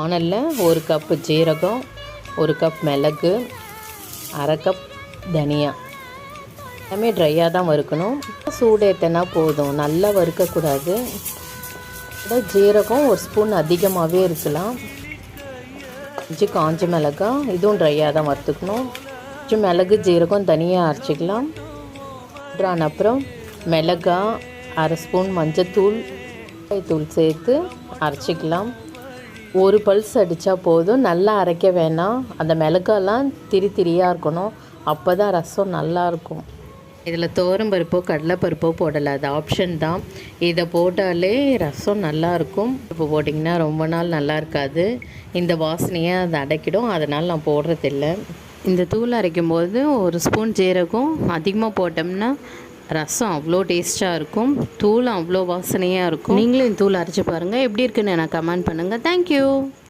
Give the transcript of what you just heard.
வானலில் ஒரு கப்பு ஜீரகம் ஒரு கப் மிளகு அரை கப் தனியா. எல்லாமே ட்ரையாக தான் வறுக்கணும். சூடு போதும். நல்லா வறுக்கக்கூடாது. அதான் ஜீரகம் ஒரு ஸ்பூன் அதிகமாகவே இருக்கலாம். அஞ்சு காஞ்ச மிளகா இதுவும் ட்ரையாக தான் வறுத்துக்கணும். கொஞ்சம் மிளகு ஜீரகம் தனியாக அரைச்சிக்கலாம். ஆன அப்புறம் மிளகா அரை ஸ்பூன் மஞ்சத்தூள் தூள் சேர்த்து அரைச்சிக்கலாம். ஒரு பல்ஸ் அடித்தா போதும். நல்லா அரைக்க வேணாம். அந்த மிளகாலாம் திரி திரியாக இருக்கணும். அப்போ தான் ரசம் நல்லாயிருக்கும் இதில் பருப்போ கடலைப்பருப்போ போடலை. அது ஆப்ஷன் தான். இதை போட்டாலே ரசம் நல்லாயிருக்கும் இப்போ போட்டிங்கன்னா ரொம்ப நாள் நல்லா இருக்காது. இந்த வாசனையை அதை அடைக்கிடும். அதனால் நான் போடுறதில்ல. இந்த தூள் அரைக்கும் போது ஒரு ஸ்பூன் ஜீரகம் அதிகமாக போட்டோம்னா ரசம் அவ்வளோ டேஸ்ட்டாக இருக்கும். தூள் அவ்வளோ வாசனையாக இருக்கும். நீங்களும் இந்த தூள் அரைச்சி பாருங்கள் எப்படி இருக்குன்னு எனக்கு கமெண்ட் பண்ணுங்கள் தேங்க்யூ